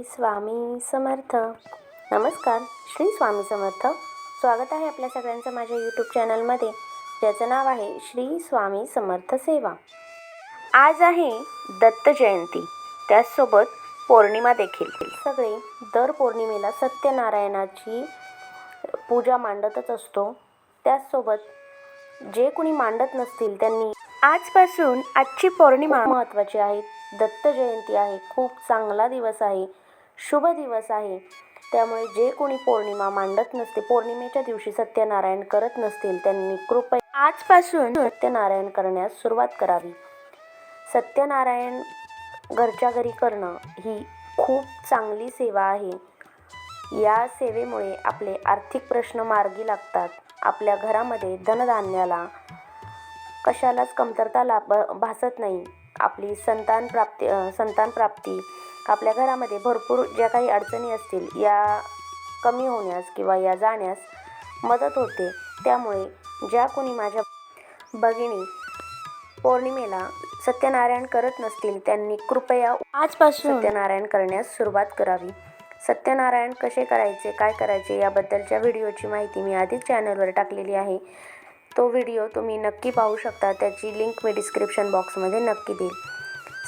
श्री स्वामी समर्थ. नमस्कार श्री स्वामी समर्थ. स्वागत आहे आपल्या सगळ्यांचं माझ्या यूट्यूब चॅनलमध्ये ज्याचं नाव आहे श्री स्वामी समर्थ सेवा. आज आहे दत्त जयंती. त्याचसोबत पौर्णिमा देखील. सगळे दर पौर्णिमेला सत्यनारायणाची पूजा मांडतच असतो. त्याचसोबत जे कुणी मांडत नसतील त्यांनी आजपासून आजची पौर्णिमा महत्त्वाची आहे. दत्त जयंती आहे. खूप चांगला दिवस आहे. शुभ दिवस आहे. त्यामुळे जे कोणी पौर्णिमा मांडत नसते पौर्णिमेच्या दिवशी सत्यनारायण करत नसतील त्यांनी कृपया आजपासून सत्यनारायण करण्यास सुरुवात करावी. सत्यनारायण घरच्या घरी करणं ही खूप चांगली सेवा आहे. या सेवेमुळे आपले आर्थिक प्रश्न मार्गी लागतात. आपल्या घरामध्ये धनधान्याला कशालाच कमतरता लाभ भासत नाही. आपली संतान प्राप्ती संतान प्राप्ती आपल्या घरामध्ये भरपूर ज्या काही अडचणी असतील या कमी होण्यास किंवा या जाण्यास मदत होते. त्यामुळे ज्या कोणी माझ्या भगिनी पौर्णिमेला सत्यनारायण करत नसतील त्यांनी कृपया आजपासून सत्यनारायण करण्यास सुरुवात करावी. सत्यनारायण कसे करायचे काय करायचे याबद्दलच्या व्हिडिओची माहिती मी आधीच चॅनलवर टाकलेली आहे. तो व्हिडिओ तुम्ही नक्की पाहू शकता त्याची लिंक मी डिस्क्रिप्शन बॉक्समध्ये नक्की देईल.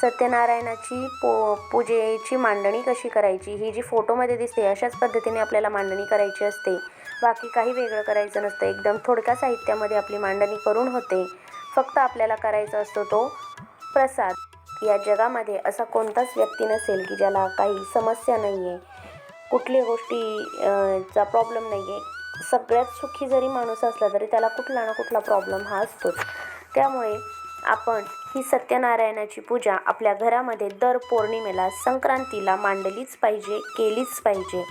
सत्यनारायणाची पो पूजेची मांडणी कशी करायची? ही जी फोटोमध्ये दिसते अशाच पद्धतीने आपल्याला मांडणी करायची असते. बाकी काही वेगळं करायचं नसतं. एकदम थोडक्या साहित्यामध्ये आपली मांडणी करून होते. फक्त आपल्याला करायचा असतो तो प्रसाद. या जगामध्ये असा कोणताच व्यक्ती नसेल की ज्याला काही समस्या नाही आहे कुठली गोष्टी चा प्रॉब्लेम नाही आहे सगळ्यात सुखी जरी माणूस असला तरी त्याला कुठला ना कुठला प्रॉब्लेम हा असतोच. त्यामुळे आपण ही सत्यनारायणाची पूजा आपल्या घरामध्ये दर पौर्णिमेला संक्रांतीला मांडलीच पाहिजे केलीच पाहिजे.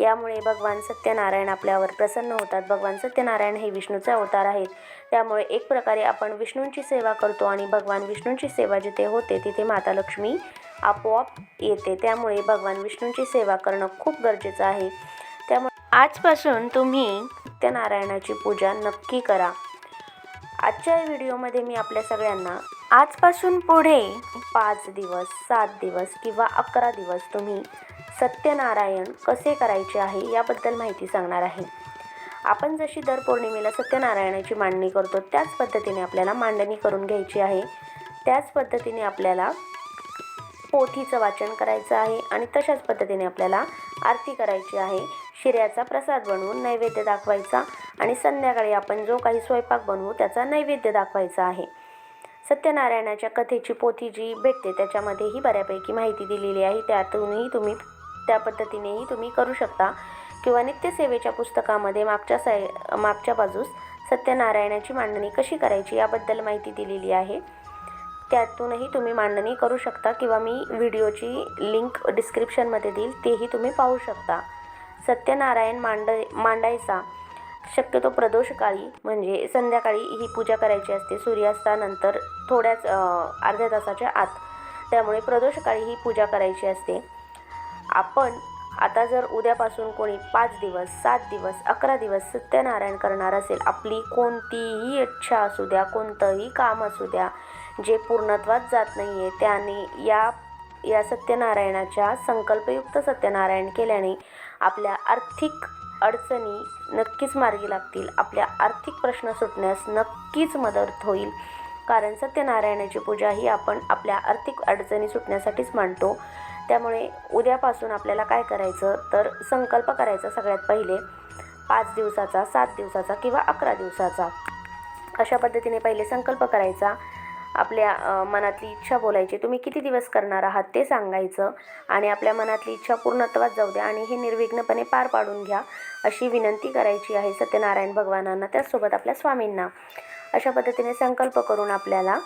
यामुळे भगवान सत्यनारायण आपल्यावर प्रसन्न होतात. भगवान सत्यनारायण हे विष्णूचे अवतार आहेत. त्यामुळे एक प्रकारे आपण विष्णूंची सेवा करतो आणि भगवान विष्णूंची सेवा जिथे होते तिथे माता लक्ष्मी आपोआप येते. त्यामुळे भगवान विष्णूंची सेवा करणं खूप गरजेचं आहे. त्यामुळे आजपासून तुम्ही सत्यनारायणाची पूजा नक्की करा. आजच्या व्हिडिओमध्ये मी आपल्या सगळ्यांना आजपासून पुढे पाच दिवस सात दिवस किंवा अकरा दिवस तुम्ही सत्यनारायण कसे करायचे आहे याबद्दल माहिती सांगणार आहे. आपण जशी दर पौर्णिमेला सत्यनारायणाची मांडणी करतो त्याच पद्धतीने आपल्याला मांडणी करून घ्यायची आहे. त्याच पद्धतीने आपल्याला पोथीचं वाचन करायचं आहे आणि तशाच पद्धतीने आपल्याला आरती करायची आहे. शिऱ्याचा प्रसाद बनवून नैवेद्य दाखवायचा आणि संध्याकाळी आपण जो काही स्वयंपाक बनवू त्याचा नैवेद्य दाखवायचा आहे. सत्यनारायणाच्या कथेची पोथी जी भेटते त्याच्यामध्येही बऱ्यापैकी माहिती दिलेली आहे. त्यातूनही तुम्ही त्या पद्धतीनेही तुम्ही करू शकता. किंवा नित्यसेवेच्या पुस्तकामध्ये मागच्या साय मागच्या बाजूस सत्यनारायणाची मांडणी कशी करायची याबद्दल माहिती दिलेली आहे. त्यातूनही तुम्ही मांडणी करू शकता किंवा मी व्हिडिओची लिंक डिस्क्रिप्शनमध्ये देईल तेही तुम्ही पाहू शकता. सत्यनारायण मांड मांडायचा. शक्यतो प्रदोषकाळी म्हणजे संध्याकाळी ही पूजा करायची असते सूर्यास्तानंतर थोड्याच अर्ध्या तासाच्या आत. त्यामुळे प्रदोषकाळी ही पूजा करायची असते. आपण आता जर उद्यापासून कोणी पाच दिवस सात दिवस अकरा दिवस सत्यनारायण करणार असेल आपली कोणतीही इच्छा असू द्या कोणतंही काम असू द्या जे पूर्णत्वात जात नाही आहे त्याने या या सत्यनारायणाच्या संकल्पयुक्त सत्यनारायण केल्याने आपल्या आर्थिक अडचणी नक्कीच मार्गी लागतील. आपल्या आर्थिक प्रश्न सुटण्यास नक्कीच मदत होईल. कारण सत्यनारायणाची पूजा ही आपण आपल्या आर्थिक अडचणी सुटण्यासाठीच मांडतो. त्यामुळे उद्यापासून आपल्याला काय करायचं? तर संकल्प करायचा सगळ्यात पहिले. पाच दिवसाचा सात दिवसाचा किंवा अकरा दिवसाचा. अशा पद्धतीने पहिले संकल्प करायचा. आपल्या मनातली इच्छा बोलायची. तुम्ही किती दिवस करणार आहात ते सांगायचं आणि आपल्या मनातली इच्छा पूर्णत्वात जाऊ द्या आणि हे निर्विघ्नपणे पार पाडून घ्या अशी विनंती करायची आहे सत्यनारायण भगवानांना त्याचसोबत आपल्या स्वामींना. अशा पद्धतीने संकल्प करून आपल्याला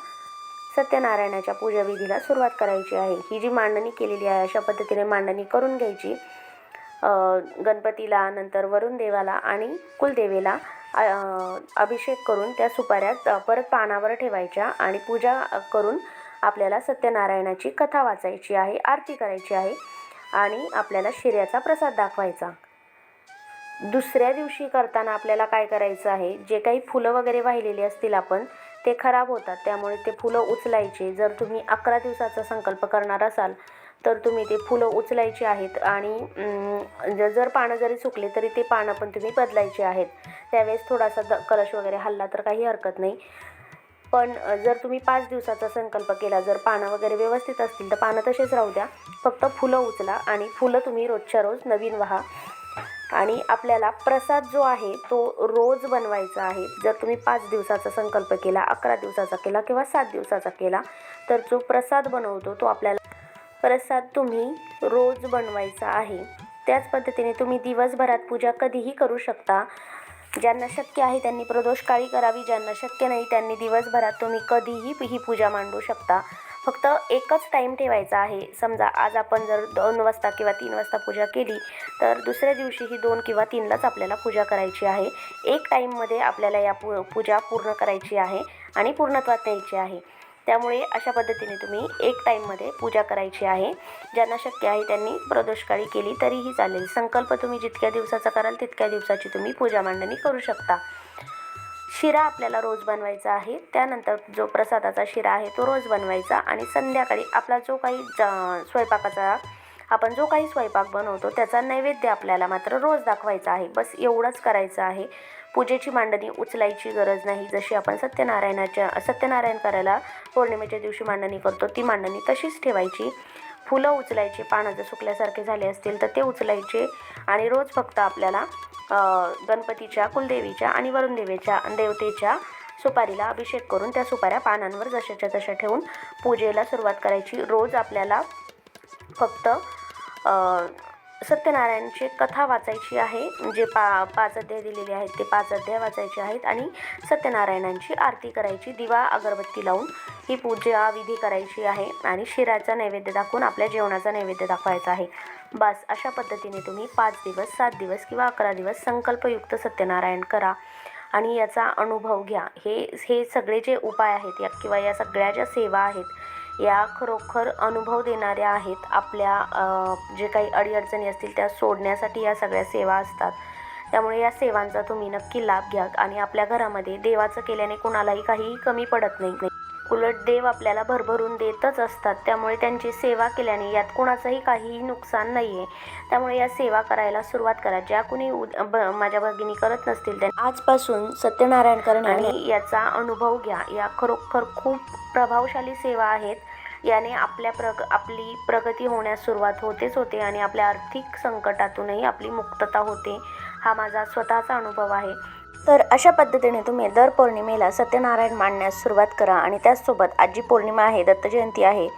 सत्यनारायणाच्या पूजाविधीला सुरुवात करायची आहे. ही जी मांडणी केलेली आहे अशा पद्धतीने मांडणी करून घ्यायची. गणपतीला नंतर वरुण देवाला आणि कुलदेवेला अभिषेक करून त्या सुपाऱ्यात परत पानावर ठेवायच्या आणि पूजा करून आपल्याला सत्यनारायणाची कथा वाचायची आहे आरती करायची आहे आणि आपल्याला शिऱ्याचा प्रसाद दाखवायचा. दुसऱ्या दिवशी करताना आपल्याला काय करायचं आहे जे काही फुलं वगैरे वाहिलेली असतील आपण ते खराब होतात. त्यामुळे ते फुलं उचलायचे. जर तुम्ही अकरा दिवसाचा संकल्प करणार असाल तर तुम्ही ते फुलं उचलायची आहेत आणि जर पानं जरी सुकले तरी ते पानं पण तुम्ही बदलायची आहेत. त्यावेळेस थोडासा द कलश वगैरे हल्ला तर काही हरकत नाही. पण जर तुम्ही पाच दिवसाचा संकल्प केला जर पानं वगैरे व्यवस्थित असतील तर पानं तसेच राहू द्या. फक्त फुलं उचला आणि फुलं तुम्ही रोजच्या रोज नवीन व्हा. आणि आपल्याला प्रसाद जो आहे तो रोज बनवायचा आहे. जर तुम्ही पाच दिवसाचा संकल्प केला अकरा दिवसाचा केला किंवा सात दिवसाचा केला तर जो प्रसाद बनवतो तो आपल्याला प्रसाद तुम्ही रोज बनवायचा आहे. त्याच पद्धतीने तुम्ही दिवसभरात पूजा कधीही करू शकता. ज्यांना शक्य आहे त्यांनी प्रदोष काळी करावी ज्यांना शक्य नाही त्यांनी दिवसभरात तुम्ही कधीही ही पूजा मांडू शकता. फक्त एकच टाईम ठेवायचा आहे. समजा आज आपण जर दोन वाजता किंवा तीन वाजता पूजा केली तर दुसऱ्या दिवशी ही दोन किंवा तीनलाच आपल्याला पूजा करायची आहे. एक टाईममध्ये आपल्याला या पू पूजा पूर्ण करायची आहे आणि पूर्णत्वात न्यायची आहे. त्यामुळे अशा पद्धतीने तुम्ही एक टाईममध्ये पूजा करायची आहे. ज्यांना शक्य आहे त्यांनी प्रदोषकाळी केली तरीही चालेल. संकल्प तुम्ही जितक्या दिवसाचा कराल तितक्या दिवसाची तुम्ही पूजा मांडणी करू शकता. शिरा आपल्याला रोज बनवायचा आहे. त्यानंतर जो प्रसादाचा शिरा आहे तो रोज बनवायचा आणि संध्याकाळी आपला जो काही ज- स्वयंपाकाचा आपण जो काही स्वयंपाक बनवतो त्याचा नैवेद्य आपल्याला मात्र रोज दाखवायचा आहे. बस एवढंच करायचं आहे. पूजेची मांडणी उचलायची गरज नाही. जशी आपण सत्यनारायणाच्या सत्यनारायण करायला पौर्णिमेच्या दिवशी मांडणी करतो ती मांडणी तशीच ठेवायची. फुलं उचलायची पानं जर सुकल्यासारखे झाले असतील तर ते उचलायचे आणि रोज फक्त आपल्याला गणपतीच्या कुलदेवीच्या आणि वरुणदेवीच्या देवतेच्या सुपारीला अभिषेक करून त्या सुपाऱ्या पानांवर जशाच्या तशा ठेवून पूजेला सुरुवात करायची. रोज आपल्याला फक्त सत्यनारायणची कथा वाचायची आहे. जे पा पाच अध्याय दिलेले आहेत ते पाच अध्याय वाचायचे आहेत आणि सत्यनारायणांची आरती करायची दिवा अगरबत्ती लावून ही पूजा विधी करायची आहे आणि शिराचा नैवेद्य दाखवून आपल्या जेवणाचा नैवेद्य दाखवायचा आहे. बस अशा पद्धतीने तुम्ही पाच दिवस सात दिवस किंवा अकरा दिवस संकल्पयुक्त सत्यनारायण करा आणि याचा अनुभव घ्या. हे हे सगळे जे उपाय आहेत या किंवा या सगळ्या ज्या सेवा आहेत या खरोखर अनुभव देणाऱ्या आहेत. आपल्या जे काही अडीअडचणी असतील त्या सोडण्यासाठी या सगळ्या सेवा असतात. त्यामुळे या सेवांचा तुम्ही नक्की लाभ घ्या आणि आपल्या घरामध्ये देवाचं केल्याने कुणालाही काहीही कमी पडत नाही. उलट देव आपल्याला भरभरून देतच असतात. त्यामुळे त्यांची सेवा केल्याने यात कुणाचंही काहीही नुकसान नाही आहे त्यामुळे या सेवा करायला सुरुवात करा. ज्या कुणी उद- ब- माझ्या भगिनी करत नसतील त्या आजपासून सत्यनारायण करणे आणि याचा अनुभव घ्या. या खरोखर खूप प्रभावशाली सेवा आहेत. याने आपल्या प्रग आपली प्रगती होण्यास सुरुवात होतेच होते आणि आपल्या आर्थिक संकटातूनही आपली मुक्तता होते हा माझा स्वतःचा अनुभव आहे. तर अशा पद्धतीने तुम्ही दर पौर्णिमेला सत्यनारायण मांडण्यास सुरुवात करा आणि त्याचसोबत आजी पौर्णिमा आहे दत्त जयंती आहे.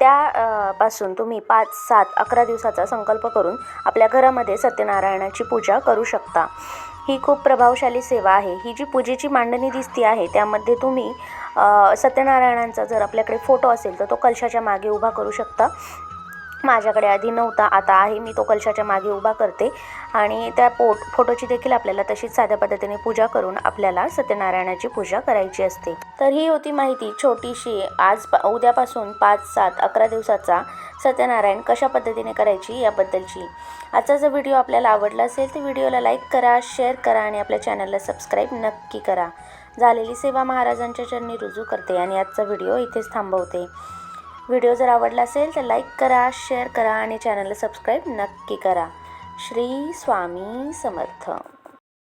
त्या पासून तुम्ही पाच सात अकरा दिवसाचा संकल्प करून आपल्या घरामध्ये सत्यनारायणाची पूजा करू शकता. ही खूप प्रभावशाली सेवा आहे. ही जी पूजेची मांडणी दिसती आहे त्यामध्ये तुम्ही सत्यनारायणांचा जर आपल्याकडे फोटो असेल तर तो कलशाच्या मागे उभा करू शकता. माझ्याकडे आधी नव्हता आता आहे. मी तो कलशाच्या मागे उभा करते आणि त्या पोट फोटोची देखील आपल्याला तशीच साध्या पद्धतीने पूजा करून आपल्याला सत्यनारायणाची पूजा करायची असते. तर ही होती माहिती छोटीशी. आज प- उद्यापासून पाच सात अकरा दिवसाचा सत्यनारायण कशा पद्धतीने करायची याबद्दलची. आजचा जर व्हिडिओ आपल्याला आवडला असेल तर व्हिडिओला लाईक करा शेअर करा आणि आपल्या चॅनलला सबस्क्राईब नक्की करा. झालेली सेवा महाराजांच्या चरणी रुजू करते आणि आजचा व्हिडिओ इथेच थांबवते. व्हिडिओ जर आवडला असेल तर लाईक करा शेअर करा आणि चॅनलला सबस्क्राईब नक्की करा. श्री स्वामी समर्थ.